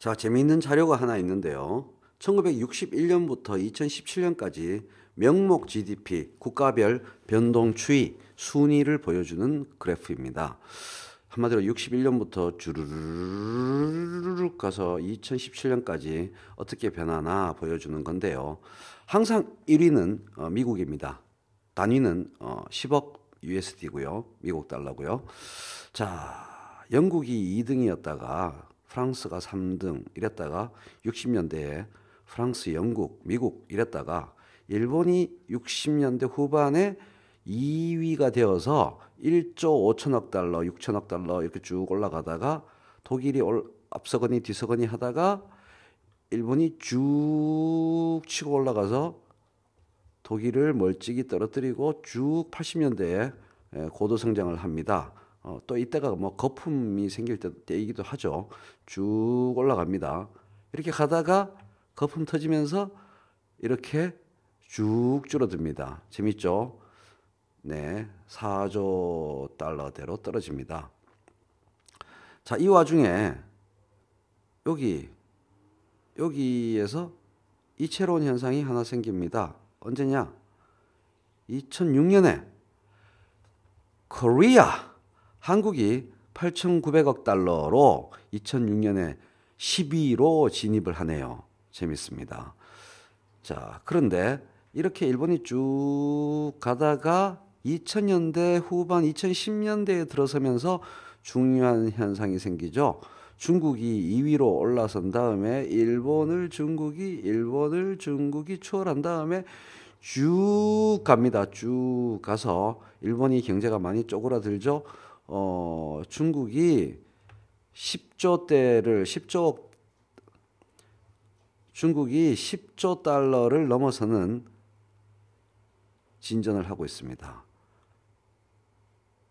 자, 재미있는 자료가 하나 있는데요. 1961년부터 2017년까지 명목 GDP 국가별 변동 추이 순위를 보여주는 그래프입니다. 한마디로 61년부터 주르륵 가서 2017년까지 어떻게 변하나 보여주는 건데요. 항상 1위는 어, 미국입니다. 단위는 10억 어, USD고요. 미국 달러고요. 자, 영국이 2등이었다가 프랑스가 3등 이랬다가 60년대에 프랑스, 영국, 미국 이랬다가 일본이 60년대 후반에 2위가 되어서 1조 5천억 달러, 6천억 달러 이렇게 쭉 올라가다가 독일이 앞서거니 뒤서거니 하다가 일본이 쭉 치고 올라가서 독일을 멀찍이 떨어뜨리고 쭉 80년대에 고도 성장을 합니다. 어, 또 이때가 뭐 거품이 생길 때이기도 하죠. 쭉 올라갑니다. 이렇게 가다가 거품 터지면서 이렇게 쭉 줄어듭니다. 재밌죠? 네, 4조 달러대로 떨어집니다. 자, 이 와중에 여기 여기에서 이채로운 현상이 하나 생깁니다. 언제냐? 2006년에 코리아 한국이 8,900억 달러로 2006년에 10위로 진입을 하네요. 재밌습니다. 자, 그런데 이렇게 일본이 쭉 가다가 2000년대 후반 2010년대에 들어서면서 중요한 현상이 생기죠. 중국이 2위로 올라선 다음에 일본을 중국이 일본을 중국이 추월한 다음에 쭉 갑니다. 쭉 가서 일본이 경제가 많이 쪼그라들죠. 어, 중국이 10조 대를 10조 중국이 10조 달러를 넘어서는 진전을 하고 있습니다.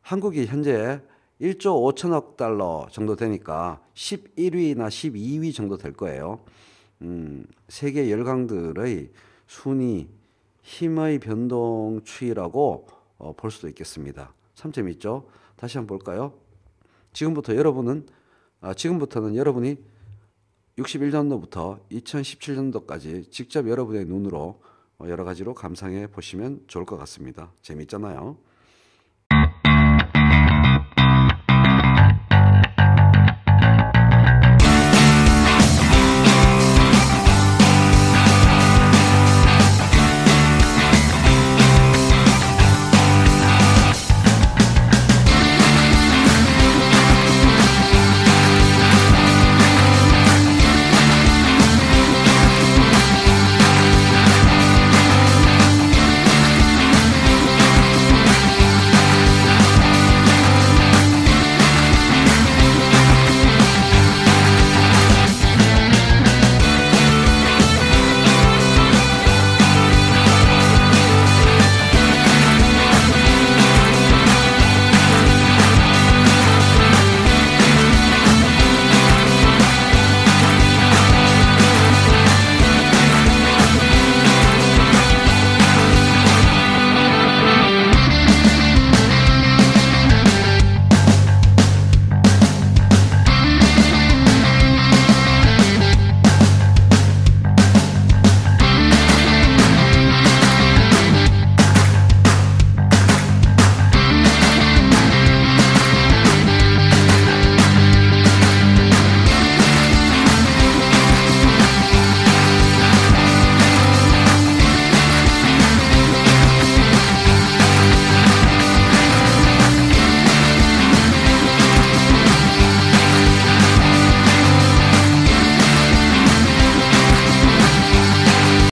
한국이 현재 1조 5천억 달러 정도 되니까 11위나 12위 정도 될 거예요. 음, 세계 열강들의 순위, 힘의 변동 추이라고 어, 볼 수도 있겠습니다. 참 재밌죠? 다시 한번 볼까요? 지금부터 여러분은 아, 지금부터는 여러분이 61년도부터 2017년도까지 직접 여러분의 눈으로 어, 여러 가지로 감상해 보시면 좋을 것 같습니다. 재밌잖아요.